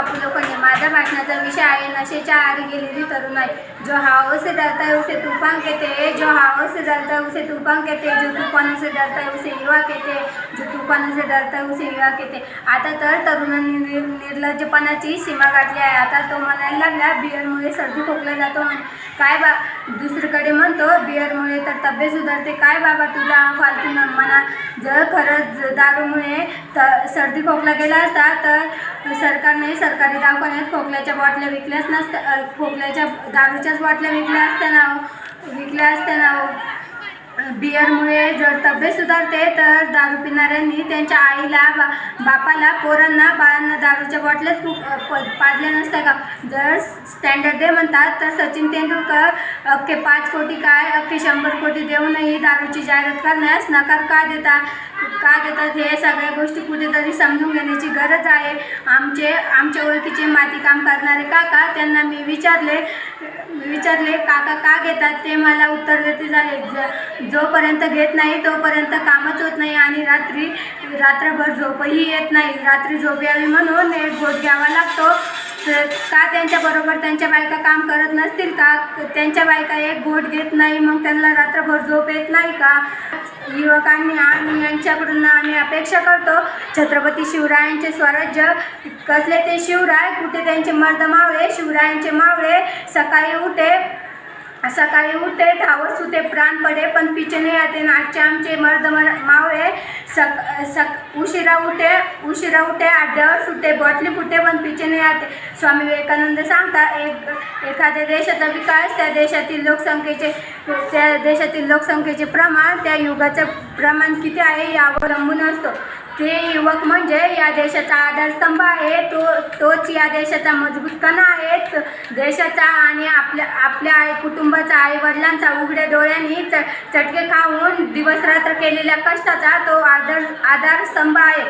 rápido. भाषणाचा विषय आहे. नशेच्या आरी गेलेली तरुण आहे. जो हावसे डरता है उसे तूफान कहते हैं जो हावसे डरता है उसे तूफान कहते हैं जो तूफानों से डरता है उसे युवा कहते हैं जो तूफानों से डरता है उसे युवा कहते आता तर तरुणांनी निर निर्लज्जपणाची सीमा गाठली आहे. आता तो म्हणायला लागला बिअरमुळे सर्दी खोकला जातो म्हणे. काय बा दुसरीकडे म्हणतो बिअरमुळे तर तब्येत सुधारते. काय बाबा तुझा फालतू न म्हणा जर खरंच दारूमुळे त सर्दी खोकला गेला असता तर सरकारने सरकारी दवाखान्यात खोकल्याच्या बाटल्या विकल्याच नसत्या खोकल्याच्या दारूच्याच बाटल्या विकल्या असताना ना हो. विकल्या असत्या ना हो. बियरमुळे जर तब्येत सुधारते तर दारू पिणाऱ्यांनी त्यांच्या आईला बा बापाला पोरांना बाळांना दारूच्या बाटल्याच फुक पाजल्या नसत्या का? जर स्टँडर्ड डे म्हणतात तर सचिन तेंडुलकर अख्खे पाच कोटी काय अख्खे शंभर कोटी देऊनही दारूची जाहिरात करण्यास नकार का देतात का देतात हे सगळ्या गोष्टी कुठेतरी समजून घेण्याची गरज आहे. आमचे आमच्या ओळखीचे मातीकाम करणारे काका त्यांना मी विचारले विचारले काका का घेतात? ते मला उत्तर देते झाले ज जोपर्यंत घेत नाही तोपर्यंत कामच होत नाही आणि रात्री रात्रभर झोपही येत नाही. रात्री झोप यावी म्हणून एक घोट घ्यावा लागतो. का त्यांच्याबरोबर त्यांच्या बायका काम करत नसतील का? त्यांच्या बायका एक घोट घेत नाही मग त्यांना रात्रभर झोप येत नाही का? युवकांनी आणि यांच्याकडून आम्ही अपेक्षा करतो. छत्रपती शिवरायांचे स्वराज्य कसले ते शिवराय कुठे त्यांचे मर्द मावळे शिवरायांचे मावळे सकाळी उठे सकाळी उठे धावत सुटे प्राण पडे पण पिचे नाही आते आजचे आमचे मर्द मर- मावळे सक सक उशिरा उठे उशिरा उठे आड्यावर सुटे बॉटली फुटे पण पिचे नाही आते स्वामी विवेकानंद सांगता एक एखाद्या देशाचा विकास त्या देशातील लोकसंख्येचे त्या देशातील लोकसंख्येचे प्रमाण त्या युगाचं प्रमाण किती आहे यावर अवलंबून असतो. ते युवक म्हणजे या देशाचा आधारस्तंभ आहे. तो तोच या देशाचा मजबूत कणा आहे. देशाचा आणि आपल्या आपल्या आई कुटुंबाचा आई वडिलांचा उघड्या डोळ्यांनी च चटके खाऊन दिवसरात्र केलेल्या कष्टाचा तो आधार आधारस्तंभ आहे.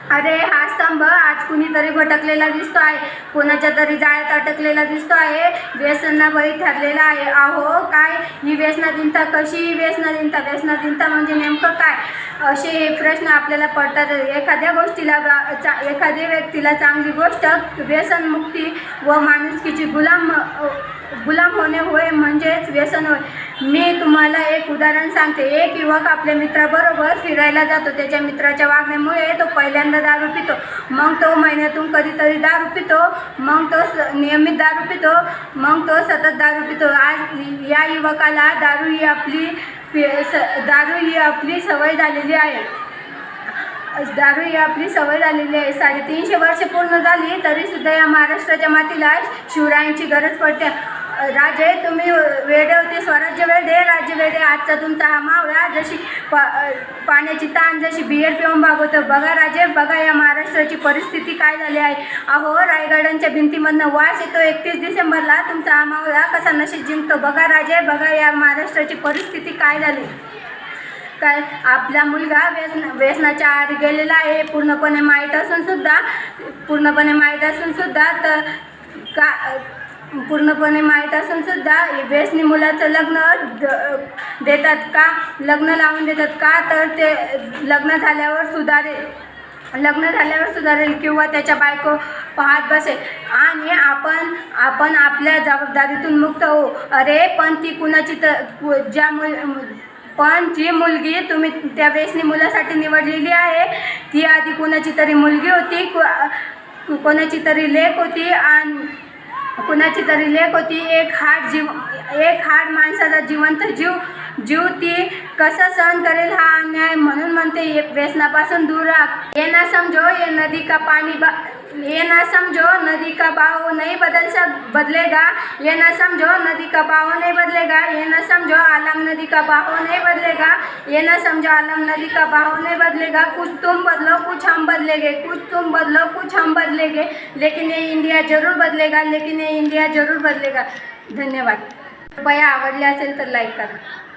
अरे हा स्तंभ आज कुणीतरी भटकलेला दिसतो आहे. कोणाच्या तरी जाळ्यात अटकलेला दिसतो आहे. व्यसना बळी ठरलेला आहे. अहो काय? ही व्यसनाधीनता कशी? ही व्यसनाधीनता व्यसनाधीनता म्हणजे नेमकं काय? असे हे प्रश्न आपल्याला पडतात. एखाद्या गोष्टीला चा एखाद्या व्यक्तीला चांगली गोष्ट व्यसनमुक्ती व माणुसकीची गुलाम गुलाम होणे होय म्हणजेच व्यसन होय. मी तुम्हाला एक उदाहरण सांगते. एक युवक आपल्या मित्राबरोबर फिरायला जातो. त्याच्या मित्राच्या वागण्यामुळे तो पहिल्यांदा दारू पितो. मग तो महिन्यातून कधीतरी दारू पितो. मग तो स- नियमित दारू पितो. मग तो सतत दारू पितो. आज या युवकाला दारू ही आपली स दारू ही आपली सवय झालेली आहे. दारू ही आपली सवय झालेली आहे. साडेतीनशे वर्ष पूर्ण झाली तरीसुद्धा या महाराष्ट्राच्या मातीला शिवरायांची गरज पडते. राजे तुम्ही वेडे होते स्वराज्य वेडे राज्य वेडे आजचा तुमचा हा मावळा जशी पा पाण्याची ताण जशी बियर पिऊन भागवतो. बघा राजे बघा या महाराष्ट्राची परिस्थिती काय झाली आहे. अहो रायगडांच्या भिंतीमधनं वास येतो. एकतीस डिसेंबरला तुमचा हा मावळा कसा नशीब जिंकतो? बघा राजे बघा या महाराष्ट्राची परिस्थिती काय झाली. काय आपला मुलगा व्यसन व्यसनाच्या आहारी गेलेला आहे. पूर्णपणे माहीत असून सुद्धा पूर्णपणे माहीत असून सुद्धा तर का पूर्णपणे माहीत असून सुद्धा व्यसनी मुलाचं लग्न द- देतात का? लग्न लावून देतात का? तर ते लग्न झाल्यावर सुधारेल. लग्न झाल्यावर सुधारेल किंवा त्याच्या बायको पाहत बसेल. आणि आपण आपण आपल्या जबाबदारीतून मुक्त होऊ. अरे पण ती कुणाची तर कु- ज्या मुल पण जी मुलगी तुम्ही त्या व्यसनी मुलासाठी निवडलेली आहे ती आधी कोणाची तरी मुलगी होती कोणाची तरी लेक होती आणि कुणाची तरी लेख होती. एक हाड जीव एक हाड माणसाचा जिवंत जीव जीव ती कसं सहन करेल हा अन्याय म्हणून म्हणते व्यसनापासून दूर राख ये ना समजो ये नदी का पाणी बा ये ना समझो नदी का बहाव नहीं बदल सक बदलेगा ये ना समझो नदी का बहाव नहीं बदलेगा ये ना समझो आलम नदी का बहाव नहीं बदलेगा ये ना समझो आलम नदी का बहाव नहीं बदलेगा कुछ तुम बदलो कुछ हम बदलेंगे कुछ तुम बदलो कुछ हम बदलेंगे लेकिन ये इंडिया ज़रूर बदलेगा लेकिन ये इंडिया ज़रूर बदलेगा धन्यवाद कृपया आवडले असेल तर लाईक करा